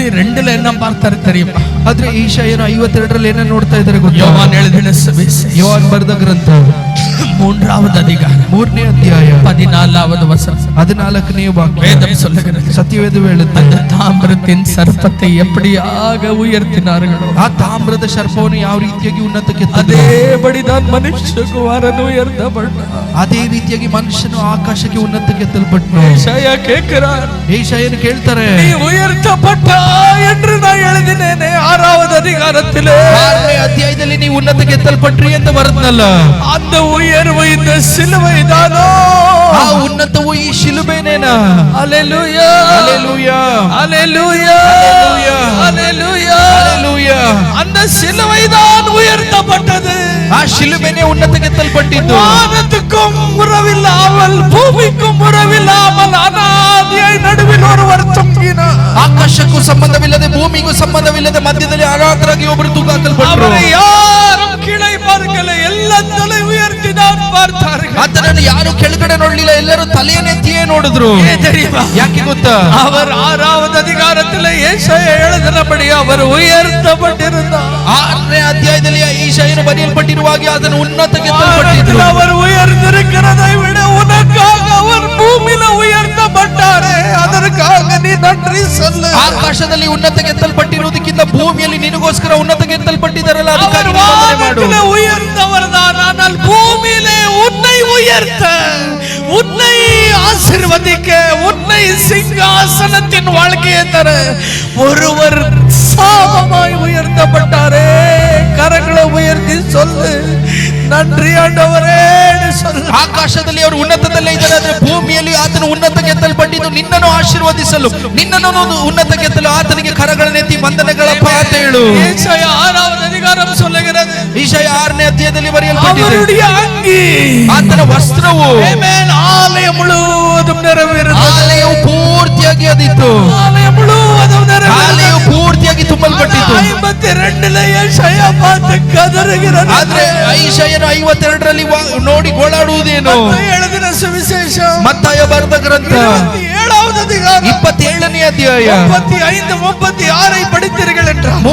ஐம்பத்தி ரெண்டுல என்ன பார்த்தாரு தெரியுமா? ಆದ್ರೆ ಈಶಾಯನು ಐವತ್ತೆರಡರಲ್ಲಿ ಏನ ನೋಡ್ತಾ ಇದ್ದಾರೆ ಗೊತ್ತಾ யோவான் எழுதின சுவிசேஷம் ಯೋಹಾನ್ ಬರೆದ ಗ್ರಂಥ மூன்றாவது அதிகாரம் ಮೂರನೇ ಅಧ್ಯಾಯ பதினாலாவது வசனம் ಹದಿನಾಲ್ಕನೇ ವಾಕ್ಯ வேதம் சொல்லுகிறது ಸತ್ಯವೇದ ಹೇಳುತ್ತೆ அந்த தாமிரத்தின் சர்ப்பத்தை எப்படியாக உயர்த்தினார்களோ ಆ ತಾಮ್ರದ ಸರ್ಪವನ್ನು ಯಾವ ರೀತಿಯಾಗಿ ಉನ್ನತಕ್ಕೆ ತಂದ್ರು? அதேபடிதான் மனுஷகுமாரன் உயர்த்தப்பட்ட ಅದೇ ರೀತಿಯಾಗಿ ಮನುಷ್ಯನು ಆಕಾಶಕ್ಕೆ ಉನ್ನತಕ್ಕೆ ಎತ್ತಲ್ಪಟ್ನು ஏசாயா கேட்கிறார் ಏಷಾಯನು ಕೇಳ್ತಾರೆ நீ உயர்த்தப்பட்டா என்று நான் எழுதினேனே ஆறாவது அதிகாரத்திலே ಆರನೇ ಅಧ್ಯಾಯದಲ್ಲಿ ನೀವು ಉನ್ನತಕ್ಕೆ ಎತ್ತಲ್ಪಟ್ರಿ ಅಂತ ಬರುತ್ತಲ್ಲ அந்த உயர்வு இந்த சிலுவை தானோ ಆ ಉನ್ನತವು ಈ ಶಿಲುಬೆನೇನಾ hallelujah hallelujah hallelujah Hallelujah. Hallelujah hallelujah அந்த சிலுவை தான் உயர்த்தப்பட்டது ಆ ಶಿಲುಬೆನೆ ಉನ್ನತ ಕೆತ್ತಲ್ಪಟ್ಟಿದ್ದು ವಾನದಕ್ಕೂ ಮುರವಿಲ್ಲ ಅವಲ್ ಭೂಮಿಗೂ ಮುರವಿಲ್ಲ ಅವಲ್ ಅನಾದಿಯಾಗಿ ನಡುವಿನ ಒರುವರು ತುಂಬಿನ ಆಕಾಶಕ್ಕೂ ಸಂಬಂಧವಿಲ್ಲದೆ ಭೂಮಿಗೂ ಸಂಬಂಧವಿಲ್ಲದೆ ಮಧ್ಯದಲ್ಲಿ ಅನಾಥರಾಗಿ ಒಬ್ಬರು ತೂಗಾಕಲ್ಪಟ್ಟರು ಯಾರು ಕೀಳೈ ಬಾರ್ಗಲೆ ಎಲ್ಲದಲ್ಲೇ ಉಯರ್ತಿದ ಅರ್ಥ ಆತನನ್ನು ಯಾರು ಕೆಳಗಡೆ ನೋಡ್ಲಿಲ್ಲ ಎಲ್ಲರೂ ತಲೆಯನ್ನೆತ್ತಿಯೇ ನೋಡಿದ್ರು ஏன் தெரியுமா ಯಾಕೆ ಗೊತ್ತಾ அவர் ஆறாவது அதிகாரத்தில் ஏசாயா எழுதினபடி அவர் உயர்த்தப்பட்டிருந்தார் ಆರನೇ ಅಧ್ಯಾಯದಲ್ಲಿ ಈಶಾಯನು ಬರೆಯಲ್ಪಟ್ಟಿರುವಾಗ ಅದನ್ನು ಉನ್ನತಕ್ಕೆ வானத்தில் ಎತ್ತಲ್ಪಟ್ಟಿದ್ರು அவர் உயர்ந்திருக்கிறதை விட உனக்காக அவர் பூமியில உயர்த்தப்பட்டாரே அதற்காக நீ நன்றி சொல்லு ಆಕಾಶದಲ್ಲಿ ಉನ್ನತಕ್ಕೆ ಎತ್ತಲ್ಪಟ್ಟಿರುವುದಕ್ಕಿಂತ ಭೂಮಿಯಲ್ಲಿ ನಿನಗೋಸ್ಕರ ಉನ್ನತಕ್ಕೆ ಎತ್ತಲ್ಪಟ್ಟಿದ್ದಾರಲ್ಲ அவர் ಅದಕ್ಕಾಗಿ ನೀನು ವಂದನೆ ಮಾಡು வானத்திலே உயர்ந்தவர் தான் ஆனால் பூமியிலே உன்னை உயர்த்த உன்னை ஆசிர்வதிக்க உன்னை சிங்காசனத்தின் வாழ்க்கையை தர ஒருவர் சாபமாய் உயர்த்தப்பட்டாரே கரங்களை உயர்த்தி சொல்லு நன்றி ஆண்டவரே சொல்லு ಆಕಾಶದಲ್ಲಿ ಅವರು ಉನ್ನತದಲ್ಲೇ ಇದ್ದಾರೆ ಆದ್ರೆ ಭೂಮಿಯಲ್ಲಿ ಆತನು ಉನ್ನತಕ್ಕೆ ಎತ್ತಲ್ಪಟ್ಟಿದ್ದು ನಿನ್ನನ್ನು ಆಶೀರ್ವದಿಸಲು ನಿನ್ನನ್ನು ಉನ್ನತಕ್ಕೆ ಎತ್ತಲು ಆತನಿಗೆ ಕರಗಳನ್ನೆತ್ತಿ ವಂದನೆಗಳಪ್ಪ ಅಂತ ಹೇಳು ஏசாயா ஆறாவது அதிகாரம் சொல்லுகிறது ಈಶಾಯ ಆರನೇ ಅಧ್ಯಾಯದಲ್ಲಿ ಬರೆಯಲ್ಪಟ್ಟಿದೆ அவருடைய அங்கி ಆತನ ವಸ್ತ್ರವು ಆಲಯ ಮುಳುವುದು ಆಲಯವು ಪೂರ್ತಿಯಾಗಿ ಅದಿತ್ತು ಆಲಯ ಮುಳುವುದು ಆಲಯವು ಪೂರ್ತಿಯಾಗಿ ತುಂಬಲ್ಪಟ್ಟಿತ್ತು. ಆದ್ರೆ ಐಶಯನ ಐವತ್ತೆರಡರಲ್ಲಿ ನೋಡಿ ಗೋಳಾಡುವುದೇನು? ದಿನ ಸುವಿಶೇಷ. ಮತ್ತಾಯ ಬರೆದ ಗ್ರಂಥ. ಇಪ್ಪತ್ತೇಳನೇ ಅಧ್ಯಾಯ. ಐದು ಒಂಬತ್ತು ಆರೈ ಪಡಿತೀರಿ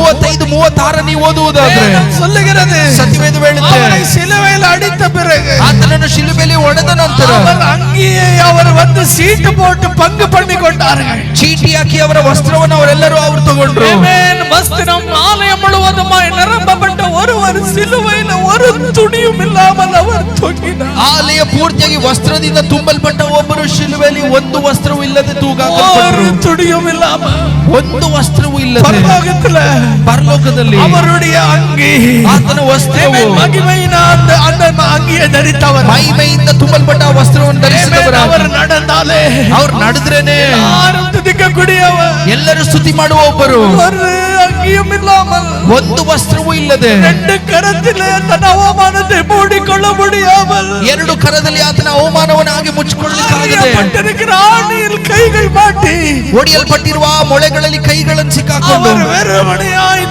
ಮೂವತ್ತೈದು ಮೂವತ್ತಾರ ನೀವು ಓದುವುದಾದ್ರೆ வேதம் சொல்லுகிறது ಸತ್ಯವೇದ ಹೇಳುತ್ತೆ அவரை சிலுவையில் அடித்த பிறகு ಆತನನ್ನು ಶಿಲುಬೆಯಲ್ಲಿ ಒಡೆದ ನಂತರ அவர் அங்கேயே அவர் வந்து சீட்டு போட்டு பங்கு பண்ணி கொண்டார்கள் ಚೀಟಿ ಹಾಕಿ ಅವರ ವಸ್ತ್ರವನ್ನು ಅವರೆಲ್ಲರೂ ಅವರು ತಗೊಂಡ್ರು ஆமென். வஸ்திரம் ஆலயம் முழுவதுமாய் நிரம்பப்பட்ட ஒருவர் சிலுவையில் ஒரு துணியும் இல்லாமல் அவர் தொங்கினார் ಆಲಯ ಪೂರ್ತಿಯಾಗಿ ವಸ್ತ್ರದಿಂದ ತುಂಬಲ್ಪಟ್ಟ ಒಬ್ಬರು ಶಿಲುಬೆಯಲ್ಲಿ ಒಂದು ವಸ್ತ್ರವೂ ಇಲ್ಲದೆ ஒரு ತೂಗಾಕಲ್ಪಟ್ಟರು துணியும் இல்லாம ಒಂದು ವಸ್ತ್ರವೂ ಇಲ್ಲದೆ பரலோகத்துல ಪರಲೋಕದಲ್ಲಿ அவருடைய அங்கி ಆತನ ವಸ್ತ್ರವು ஆமென். மகிமையின அந்த அந்த அங்கியை தரித்தவர் ಮಹಿಮೆಯಿಂದ ತುಂಬಲ್ಪಟ್ಟ ಆ ವಸ್ತ್ರವನ್ನು ஆமென். ಧರಿಸಿದವರ அவர் நடந்தாலே ಅವ್ರು ನಡೆದ್ರೇನೆ யாரும் துதிக்கக்கூடியவர் ಎಲ್ಲರೂ ಸ್ತುತಿ ಮಾಡುವ ಒಬ್ಬರು ஒரு அங்கியும் இல்லாமல் ಒಂದು ವಸ್ತ್ರವೂ ಇಲ್ಲದೆ ரெண்டு கரத்திலே தன் அவமானத்தை மூடிக்கொள்ள முடியாமல் ಎರಡು ಕರದಲ್ಲಿ ಆತನ ಅವಮಾನವನ್ನಾಗಿ ಮುಚ್ಚಿಕೊಳ್ಳಲಿಕ್ಕಾಗಿದೆ ಕೈಗಳು ಮಾಟಿ ಒಡೆಯಲ್ಪಟ್ಟಿರುವ ಮೊಳೆಗಳಲ್ಲಿ ಕೈಗಳನ್ನು ಸಿಕ್ಕಾಕೊಂಡು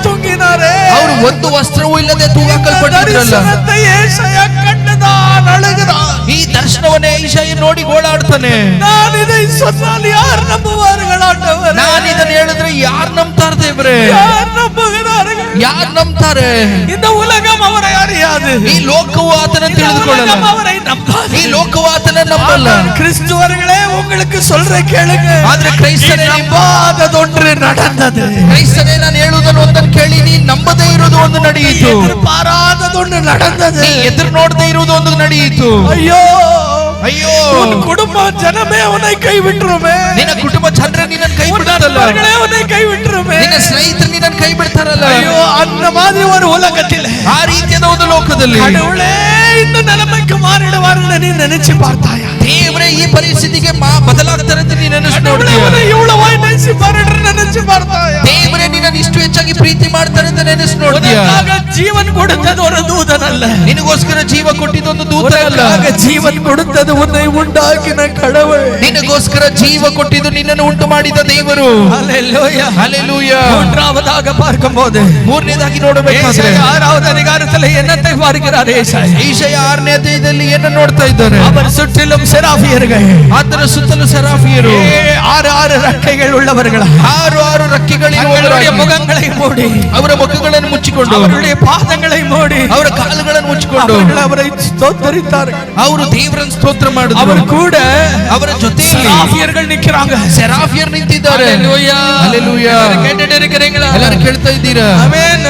ತುಂಗಿನಾರೆ ಅವರು ಒಂದು ವಸ್ತ್ರವೂ ಇಲ್ಲದೆ ತೂಗಾಕಲ್ಪಟ್ಟಿರಲ್ಲ ಈ ದರ್ಶನವನ್ನೇ ಈಶಾಯ ನೋಡಿ ಗೋಳಾಡ್ತಾನೆ ನಾನಿದೆ ಯಾರು ನಂಬುವಾರುಗಳಾಟವರು ನಾನು ಇದನ್ನು ಹೇಳಿದ್ರೆ ಯಾರು ನಂಬ್ತಾರ ದೇವ್ರೆ ಯಾರು ನಂಬುವ ಯಾರ್ ನಂಬ್ತಾರೆ இந்த உலகம் அவரை அறியாது ಈ ಲೋಕವು ಆತನ இந்த ತಿಳಿದುಕೊಳ್ಳಲ್ಲ உலகம் அவரை நம்பாது ಈ ಲೋಕವು ಆತನ ನಂಬಲ್ಲ ஆனால் கிறிஸ்துவர்களே உங்களுக்கு சொல்ற கேளுங்க ಆದ್ರೆ ಕ್ರೈಸ್ತರೇ ನಿಮ್ಮ நம்பாததொன்று நடந்தது ಕ್ರೈಸ್ತರೇ ನಾನು ಹೇಳುವುದನ್ನು ಒಂದನ್ನು ಕೇಳಿ ನೀ ನಂಬದೇ ಇರುವುದು ಒಂದು ನಡೆಯಿತು எதிர்பாராததொன்று நடந்தது ನೀ ಎದುರು ನೋಡದೇ ಇರುವುದು ಒಂದು ನಡೆಯಿತು ஐயோ ಅಯ್ಯೋ உன் குடும்ப ஜனமே உன்னை கைவிட்டுருமே ನಿನ್ನ ಕುಟುಂಬ ಜನರೇ ನಿನ್ನ ಕೈ உன் ಬಿಡ್ತಾರಲ್ಲ நண்பர்களே உன்னை கைவிட்டுருமே ನಿನ್ನ ಸ್ನೇಹಿತರು ನಿನ್ನ ಕೈ ಬಿಡ್ತಾರಲ್ಲ ஐயோ அந்த மாதிரி ஒரு உலகத்தில் ಆ ರೀತಿಯಾದ ಒಂದು ಲೋಕದಲ್ಲಿ கடவுளே இந்த நிலைமைக்கு மாறிடுவார்கள் நீ நினைச்சு பார்த்தாயா ದೇವರೇ ಈ ಪರಿಸ್ಥಿತಿಗೆ ಮಾ- ಬದಲಾಗ್ತಾರೆ ಅಂತ ನೀನು ನೆನೆಸಿ கடவுளே ನೋಡ್ತೀಯ உன்னை இவ்வளவாய் நேசி பாருன்னு நினைச்சு பார்த்தாயா ದೇವರೇ ನಿನ್ನನ್ನು ಇಷ್ಟು ಹೆಚ್ಚಾಗಿ ಪ್ರೀತಿ ಮಾಡ್ತಾರೆ ಅಂತ ನೆನೆಸಿ ನೋಡ್ತೀಯ உனக்காக ஜீவன் கொடுத்தது ஒரு தூதன் அல்ல ನಿನಗೋಸ್ಕರ ಜೀವ ಕೊಟ್ಟಿದ್ದೊಂದು ದೂತ ಅಲ್ಲ உனக்காக ஜீவன் கொடுத்தது உன்னை உண்டாக்கின கடவுள் ನಿನಗೋಸ್ಕರ ಜೀವ ಕೊಟ್ಟಿದ್ದು ನಿನ್ನನ್ನು ಉಂಟು ಮಾಡಿದ ದೇವರು அல்லேலூயா ಅಲೆಲೂಯ மூன்றாவதாக பார்க்கும்போது ಮೂರನೇದಾಗಿ ನೋಡಬೇಕಾದ್ರೆ ஏசாயா ஆறாவது அதிகாரத்தில் என்னத்தை பார்க்கிறார் ஏசாயா ಈಶ ಯಶಯ ಆರನೇ ಅಧ್ಯಾಯದಲ್ಲಿ ಏನ ನೋಡ್ತಾ ಇದ್ದಾರೆ அவர் சுற்றிலும் செராபியர்கள் ಆತನ ಸುತ್ತಲೂ ಸೆರಾಫಿಯರು ஏ, ஆறு ஆறு ரெக்கைகள் உள்ளவர்களா ಆರು ಆರು தங்களுடைய ರೆಕ್ಕೆಗಳಿರುವವರಾಗಿ முகங்களை மூடி ಅವರ ಮುಖಗಳನ್ನು ಮುಚ್ಚಿಕೊಂಡು அவருடைய பாதங்களை மூடி ಅವರ ಕಾಲುಗಳನ್ನು ಮುಚ್ಚಿಕೊಂಡು அவர்கள் அவரை ஸ்தோத்தரித்தார்கள் ಅವರು ದೇವರನ್ನು ಸ್ತೋತ್ರ அவர் ಮಾಡಿದ್ರು கூட ಅವರ ಜೊತೆಯಲ್ಲಿ செராபியர்கள் நிக்கிறாங்க ಸೆರಾಫಿಯರ್ ನಿಂತಿದ್ದಾರೆ Hallelujah. Hallelujah. எல்லாரும் கேட்டுட்டு இருக்கிறீங்களா ಎಲ್ಲರೂ ಕೇಳ್ತಾ ಇದ್ದೀರಾ ஆமென்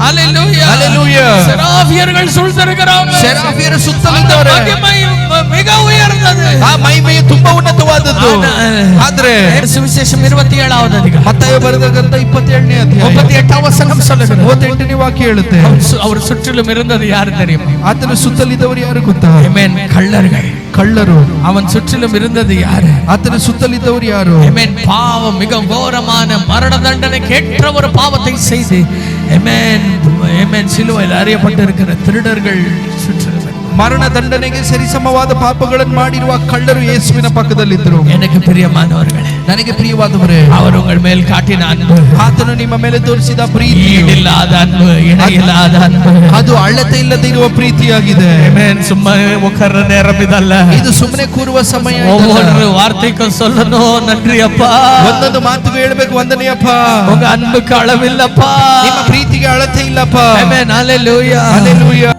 Hallelujah. Hallelujah. செராபியர்கள் சூழ்ந்திருக்கிறாங்க ಸೆರಾಫಿಯರ அந்த ಸುತ್ತಲಿದ್ದವರೇ மகிமை மிக உயர்ந்தது ಆ ಮಹಿಮೆಯು ತುಂಬಾ ಉನ್ನತವಾದದ್ದು ஆனா- ಆದ್ರೆ சுவிசேஷம் இருபத்தி ஏழாவது அதிகாரம் ಮತ್ತಾಯ ಬರೆದಂತ ಇಪ್ಪತ್ತೇಳನೇ ಅಧ್ಯಾಯ முப்பத்தி எட்டாம் வசனம் சொல்லுகிறது ಮೂವತ್ತೆಂಟನೇ ವಾಕ್ಯ ಹೇಳುತ್ತೆ அவர் சு- அவர் சுற்றிலும் இருந்தது யாரு தெரியுமா ಆತನ ಸುತ್ತಲಿದ್ದವರು ಯಾರು ಗೊತ್ತಾ Amen. கள்ளர்கள் ಕಳ್ಳರು அவன் சுற்றிலும் இருந்தது யாரு ಆತನ ಸುತ್ತಲಿದ್ದವರು ಯಾರು Amen. பாவம் மிக கோரமான மரண தண்டனை கேட்ட ஒரு பாவத்தை செய்து எமேன் எமேன் சிலுவையில் அறியப்பட்டிருக்கிற திருடர்கள் சுற்றிலும். ಮರಣ ದಂಡನೆಗೆ ಸರಿಸಮವಾದ ಪಾಪಗಳನ್ನು ಮಾಡಿರುವ ಕಳ್ಳರು ಯೇಸುವಿನ ಪಕ್ಕದಲ್ಲಿದ್ದರು எனக்கு பிரியமானவர்களே ನನಗೆ ಪ್ರಿಯವಾದವರೇ அவர் உங்கள் மேல் காட்டின அன்பு ಆತನು ನಿಮ್ಮ ಮೇಲೆ ತೋರಿಸಿದ ಪ್ರೀತಿ ஈடில்லாத அன்பு இணையில்லாத அன்பு ಅದು ಅಳತೆ ಇಲ್ಲದೆ ಇರುವ ಪ್ರೀತಿಯಾಗಿದೆ Amen. சும்மா உட்கார்ற நேரம் இதல்ல ಇದು ಸುಮ್ಮನೆ ಕೂರುವ ಸಮಯ ಇದಲ್ಲ. ஒவ்வொரு வார்த்தைக்கும் சொல்லணும் நன்றி அப்பா ಒಂದೊಂದು ಮಾತುಗೂ ಹೇಳ್ಬೇಕು ವಂದನೆಯಪ್ಪ உங்க அன்புக்கு அளவில்லப்பா ನಿಮ್ಮ ಪ್ರೀತಿಗೆ ಅಳತೆ ಇಲ್ಲಪ್ಪ Amen. Hallelujah. Hallelujah.